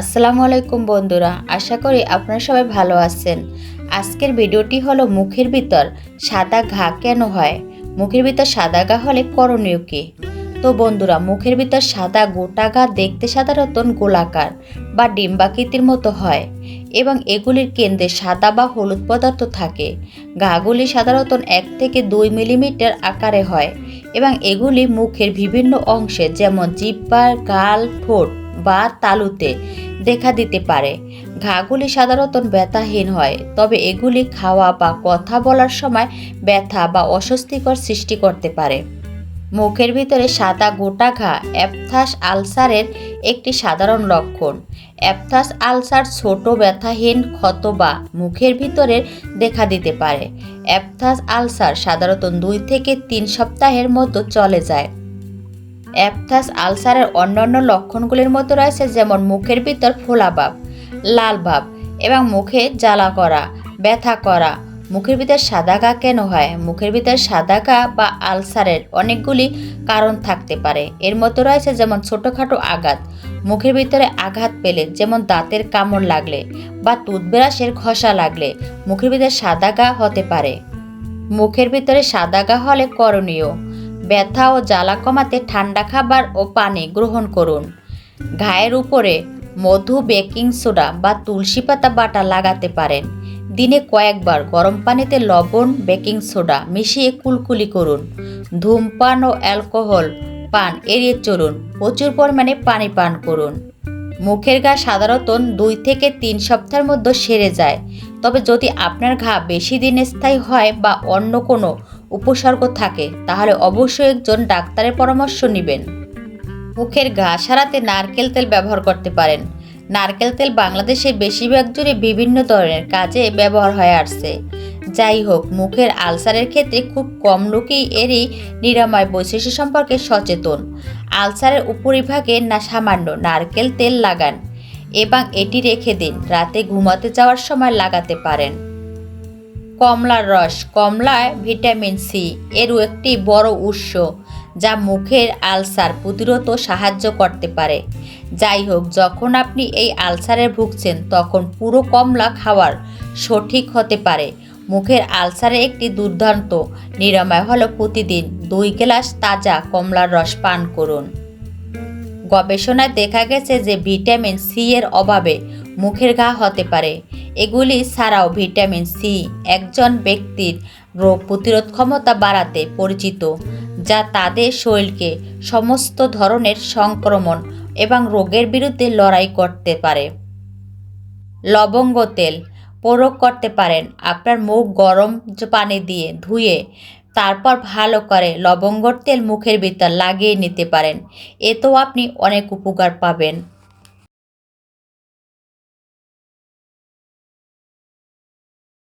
আসসালামু আলাইকুম বন্ধুরা, আশা করি আপনারা সবাই ভালো আছেন। আজকের ভিডিওটি হলো মুখের ভিতর সাদা ঘা কেন হয়? মুখের ভিতর সাদা ঘা হলে করণীয় কি? তো বন্ধুরা, মুখের ভিতর সাদা গোটা ঘা দেখতে সাধারণত গোলাকার বা ডিম্বাকৃতির মতো হয় এবং এগুলির কেন্দ্রে সাদা বা হলুদ পদার্থ থাকে। ঘাগুলি সাধারণত এক থেকে দুই মিলিমিটার আকারে হয় এবং এগুলি মুখের বিভিন্ন অংশে যেমন জিব্বার গাল, ঠোঁট বা তালুতে দেখা দিতে পারে। ঘাগুলি সাধারণত ব্যথাহীন হয়, তবে এগুলি খাওয়া বা কথা বলার সময় ব্যথা বা অস্বস্তিকর সৃষ্টি করতে পারে। মুখের ভিতরে সাদা গোটা ঘা, অ্যাপথাস আলসারের একটি সাধারণ লক্ষণ। অ্যাপথাস আলসার ছোট, ব্যথাহীন, ক্ষত বা মুখের ভিতরে দেখা দিতে পারে। অ্যাপথাস আলসার সাধারণত দুই থেকে তিন সপ্তাহের মতো চলে যায়। অ্যাপথাস আলসারের অন্যান্য লক্ষণগুলির মধ্যে রয়েছে, যেমন মুখের ভিতর ফোলাভাব লাল ভাব এবং মুখে জ্বালা করা, ব্যথা করা। মুখের ভিতর সাদা ঘা কেন হয়? মুখের ভিতর সাদা ঘা বা আলসারের অনেকগুলি কারণ থাকতে পারে। এর মতো রয়েছে যেমন ছোটোখাটো আঘাত, মুখের ভিতরে আঘাত পেলে, যেমন দাঁতের কামড় লাগলে বা টুথব্রাশের ঘষা লাগলে, মুখের ভিতরে সাদা ঘা হতে পারে। মুখের ভিতরে সাদা ঘা হলে করণীয়। ব্যথা ও জ্বালা কমাতে ঠান্ডা খাবার ও পানি গ্রহণ করুন। ঘায়ের উপরে মধু, বেকিং সোডা বা তুলসী পাতা বাটা লাগাতে পারেন। দিনে কয়েকবার গরম পানিতে লবণ, বেকিং সোডা মিশিয়ে কুলকুলি করুন। ধূমপান ও অ্যালকোহল পান এড়িয়ে চলুন। প্রচুর পরিমাণে পানি পান করুন। মুখের ঘা সাধারণত দুই থেকে তিন সপ্তাহের মধ্যে সেরে যায়। তবে যদি আপনার ঘা বেশি দিন স্থায়ী হয় বা অন্য কোনো উপসর্গ থাকে, তাহলে অবশ্যই একজন ডাক্তারের পরামর্শ নেবেন। মুখের ঘা সারাতে নারকেল তেল ব্যবহার করতে পারেন। নারকেল তেল বাংলাদেশের বেশিরভাগ জুড়ে বিভিন্ন ধরনের কাজে ব্যবহার হয়ে আসছে। যাই হোক, মুখের আলসারের ক্ষেত্রে খুব কম লোকই এরই নিরাময় বৈশিষ্ট্য সম্পর্কে সচেতন। আলসারের উপরিভাগে না সামান্য নারকেল তেল লাগান, এবং এটি রেখে দিন, রাতে ঘুমাতে যাওয়ার সময় লাগাতে পারেন। কমলার রস। কমলায় ভিটামিন সি। এরও একটি বড় উৎস যা মুখের আলসার প্রতিরোধ সাহায্য করতে পারে। যাই হোক, যখন আপনি এই আলসারে ভুগছেন, তখন পুরো কমলা খাওয়ার সঠিক হতে পারে। মুখের আলসারে একটি দুর্দান্ত নিরাময় হলো প্রতিদিন দুই গ্লাস তাজা কমলার রস পান করুন। গবেষণায় দেখা গেছে যে ভিটামিন সি এর অভাবে মুখের ঘা হতে পারে। এগুলি ছাড়াও ভিটামিন সি একজন ব্যক্তির রোগ প্রতিরোধ ক্ষমতা বাড়াতে পরিচিত, যা তাদের শরীরকে সমস্ত ধরনের সংক্রমণ এবং রোগের বিরুদ্ধে লড়াই করতে পারে। লবঙ্গ তেল প্রয়োগ করতে পারেন। আপনার মুখ গরম পানি দিয়ে ধুয়ে তারপর ভালো করে লবঙ্গর তেল মুখের ভিতর লাগিয়ে নিতে পারেন। এতেও আপনি অনেক উপকার পাবেন।